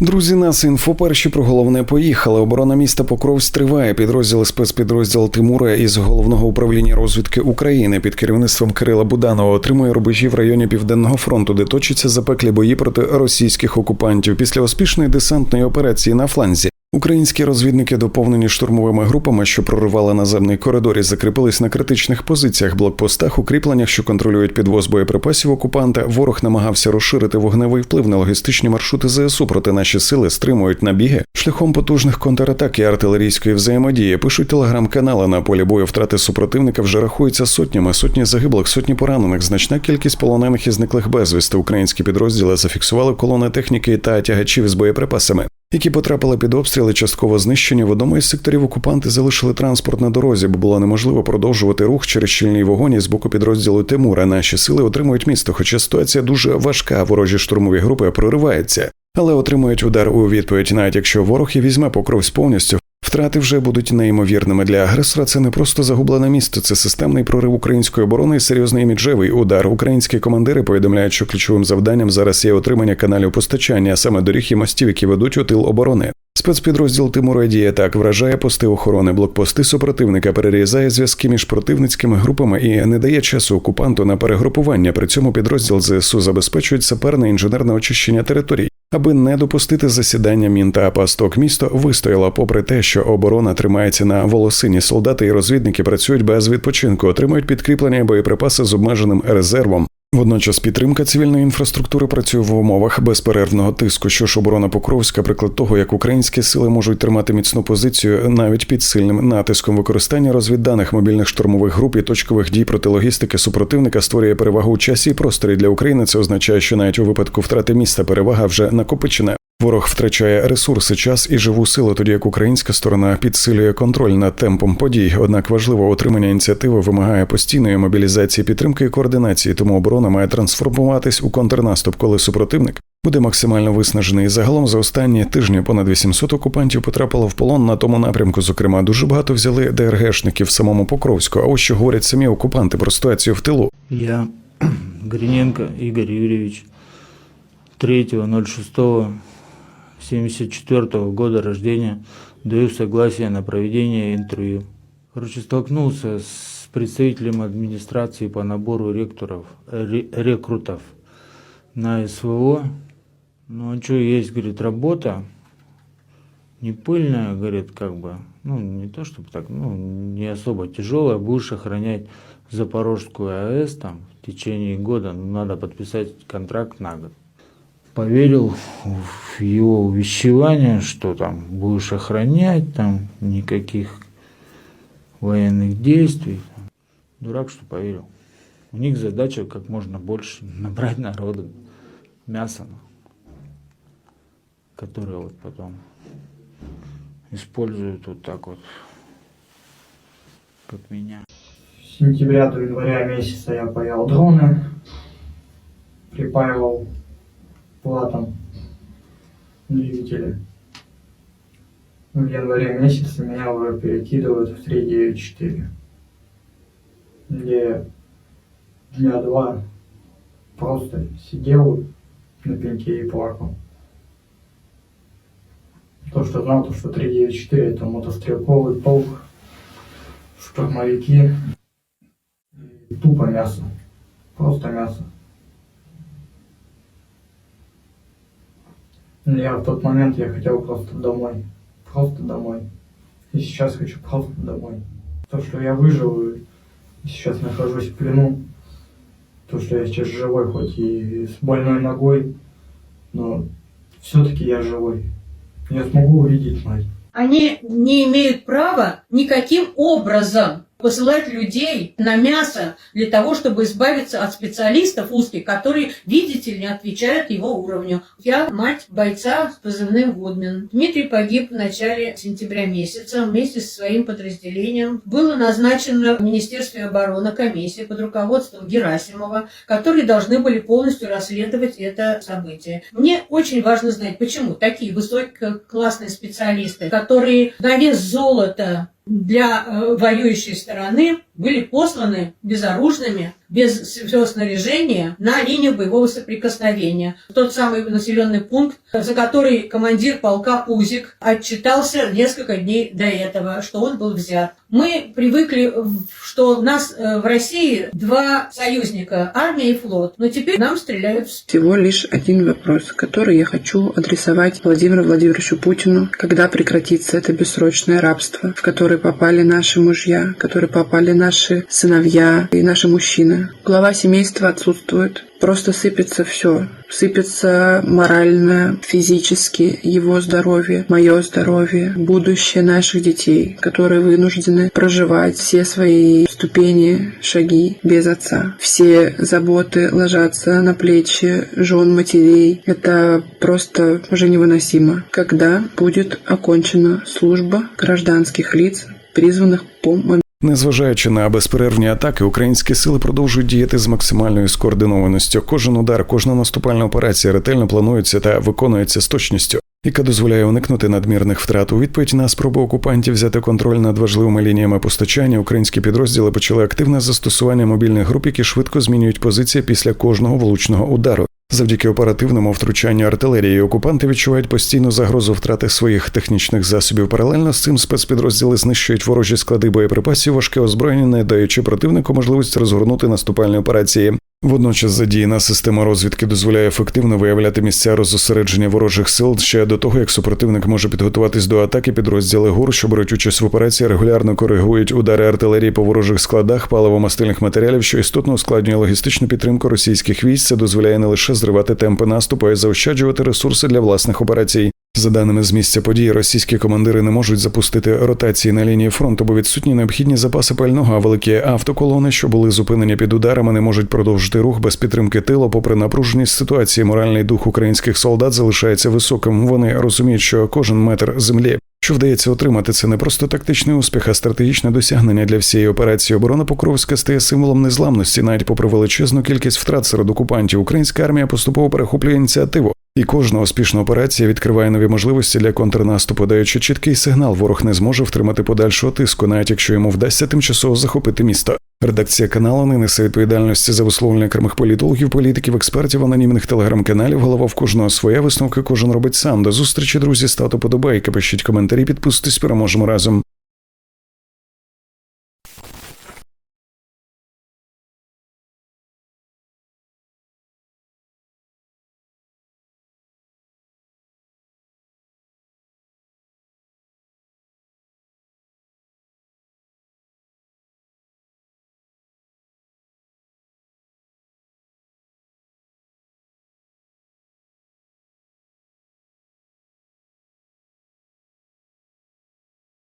Друзі, нас інфо перші про головне поїхали. Оборона міста Покровськ триває. Підрозділ спецпідрозділ Тимура із головного управління розвідки України під керівництвом Кирила Буданова отримує рубежі в районі Південного фронту, де точаться запеклі бої проти російських окупантів. Після успішної десантної операції на фланзі Українські розвідники, доповнені штурмовими групами, що проривали наземний коридор і закріпились на критичних позиціях, блокпостах, укріпленнях, що контролюють підвоз боєприпасів окупанта. Ворог намагався розширити вогневий вплив на логістичні маршрути ЗСУ, проте наші сили стримують набіги шляхом потужних контратак і артилерійської взаємодії. Пишуть телеграм-канали на полі бою. Втрати супротивника вже рахуються сотнями, сотні загиблих, сотні поранених. Значна кількість полонених і зниклих безвісти. Українські підрозділи зафіксували колони техніки та тягачів з боєприпасами які потрапили під обстріли, частково знищені. В одному із секторів окупанти залишили транспорт на дорозі, бо було неможливо продовжувати рух через щільний вогонь із боку підрозділу Тимура. Наші сили отримують місто, хоча ситуація дуже важка. Ворожі штурмові групи прориваються, але отримують удар у відповідь, навіть якщо ворог і візьме покровсь повністю. Втрати вже будуть неймовірними для агресора. Це не просто загублене місто, це системний прорив української оборони і серйозний іміджевий удар. Українські командири повідомляють, що ключовим завданням зараз є отримання каналів постачання, а саме доріг і мостів, які ведуть у тил оборони. Спецпідрозділ Тимура діє так, вражає пости охорони, блокпости супротивника, перерізає зв'язки між противницькими групами і не дає часу окупанту на перегрупування. При цьому підрозділ ЗСУ забезпечують саперне інженерне очищення територій. Аби не допустити засідання мін та пасток, місто вистояло, попри те, що оборона тримається на волосині. Солдати і розвідники працюють без відпочинку, отримують підкріплення боєприпаси з обмеженим резервом. Водночас підтримка цивільної інфраструктури працює в умовах безперервного тиску. Що ж оборона Покровська, приклад того, як українські сили можуть тримати міцну позицію навіть під сильним натиском використання розвідданих мобільних штурмових груп і точкових дій проти логістики супротивника створює перевагу у часі і просторі для України. Це означає, що навіть у випадку втрати міста перевага вже накопичена. Ворог втрачає ресурси, час і живу силу, тоді як українська сторона підсилює контроль над темпом подій. Однак важливо отримання ініціативи вимагає постійної мобілізації підтримки і координації, тому оборона має трансформуватись у контрнаступ, коли супротивник буде максимально виснажений. Загалом за останні тижні понад 800 окупантів потрапило в полон на тому напрямку. Зокрема, дуже багато взяли ДРГшників в самому Покровську. А ось що говорять самі окупанти про ситуацію в тилу. Я Гриненко Ігор Юрійович 3.06. 74 года рождения, даю согласие на проведение интервью. Короче, столкнулся с представителем администрации по набору ректоров, рекрутов на СВО. Ну а что, есть, говорит, работа, не пыльная, говорит, как бы, ну, не то чтобы так, ну, не особо тяжелая, будешь охранять Запорожскую АЭС там в течение года, ну, надо подписать контракт на год. Поверил в его увещевание, что там будешь охранять, там никаких военных действий. Дурак, что поверил. У них задача как можно больше набрать народу мяса, которое вот потом используют вот так вот, как меня. С сентября до января месяца я паял дроны, припаивал платом двигатели. В январе месяце меня уже перекидывают в 3.9.4, где дня два просто сидел на пеньке и плакал. То, что знал, то, что 3.9.4 это мотострелковый полк, штурмовики, и тупо мясо. Просто мясо. Я в тот момент я хотел просто домой. Просто домой. И сейчас хочу просто домой. То, что я выжил и сейчас нахожусь в плену, то, что я сейчас живой, хоть и с больной ногой, но все-таки я живой. Я смогу увидеть мать. Они не имеют права никаким образом посылать людей на мясо для того, чтобы избавиться от специалистов узких, которые, видите ли, не отвечают его уровню. Я мать бойца с позывным Гудмин. Дмитрий погиб в начале сентября месяца вместе со своим подразделением. Было назначено в Министерстве обороны комиссия под руководством Герасимова, которые должны были полностью расследовать это событие. Мне очень важно знать, почему такие высококлассные специалисты, которые на вес золота для э, воюющей стороны были посланы безоружными, без всего снаряжения на линию боевого соприкосновения. Тот самый населенный пункт, за который командир полка Пузик отчитался несколько дней до этого, что он был взят. Мы привыкли, что у нас э, в России два союзника, армия и флот, но теперь нам стреляют Всего лишь один вопрос, который я хочу адресовать Владимиру Владимировичу Путину. Когда прекратится это бессрочное рабство, в которое попали наши мужья, в которое попали наши сыновья и наши мужчины? Глава семейства отсутствует. Просто сыпется все. Сыпется морально, физически его здоровье, мое здоровье, будущее наших детей, которые вынуждены проживать все свои ступени, шаги без отца. Все заботы ложатся на плечи жен матерей. Это просто уже невыносимо. Когда будет окончена служба гражданских лиц, призванных по? Незважаючи на безперервні атаки, українські сили продовжують діяти з максимальною скоординованістю. Кожен удар, кожна наступальна операція ретельно планується та виконується з точністю, яка дозволяє уникнути надмірних втрат. У відповідь на спробу окупантів взяти контроль над важливими лініями постачання. Українські підрозділи почали активне застосування мобільних груп, які швидко змінюють позиції після кожного влучного удару. Завдяки оперативному втручанню артилерії окупанти відчувають постійну загрозу втрати своїх технічних засобів. Паралельно з цим спецпідрозділи знищують ворожі склади боєприпасів, важке озброєння, не даючи противнику можливість розгорнути наступальні операції. Водночас задіяна система розвідки дозволяє ефективно виявляти місця розосередження ворожих сил ще до того, як супротивник може підготуватись до атаки. Підрозділи ГУР, що беруть участь в операції, регулярно коригують удари артилерії по ворожих складах паливо-мастильних матеріалів, що істотно ускладнює логістичну підтримку російських військ. Це дозволяє не лише зривати темпи наступу, а й заощаджувати ресурси для власних операцій. За даними з місця події, російські командири не можуть запустити ротації на лінії фронту, бо відсутні необхідні запаси пального, а великі автоколони, що були зупинені під ударами, не можуть продовжити рух без підтримки тилу. Попри напруженість ситуації, моральний дух українських солдат залишається високим. Вони розуміють, що кожен метр землі. Що вдається отримати, це не просто тактичний успіх, а стратегічне досягнення для всієї операції. Оборона Покровська стає символом незламності, навіть попри величезну кількість втрат серед окупантів. Українська армія поступово перехоплює ініціативу. І кожна успішна операція відкриває нові можливості для контрнаступу, даючи чіткий сигнал, ворог не зможе втримати подальшого тиску, навіть якщо йому вдасться тимчасово захопити місто. Редакція каналу не несе відповідальності за висловлення окремих політологів, політиків, експертів, анонімних телеграм-каналів. Голова в кожного своя висновки кожен робить сам. До зустрічі, друзі, ставте подобайки, пишіть коментарі, підписуйтесь, переможемо разом.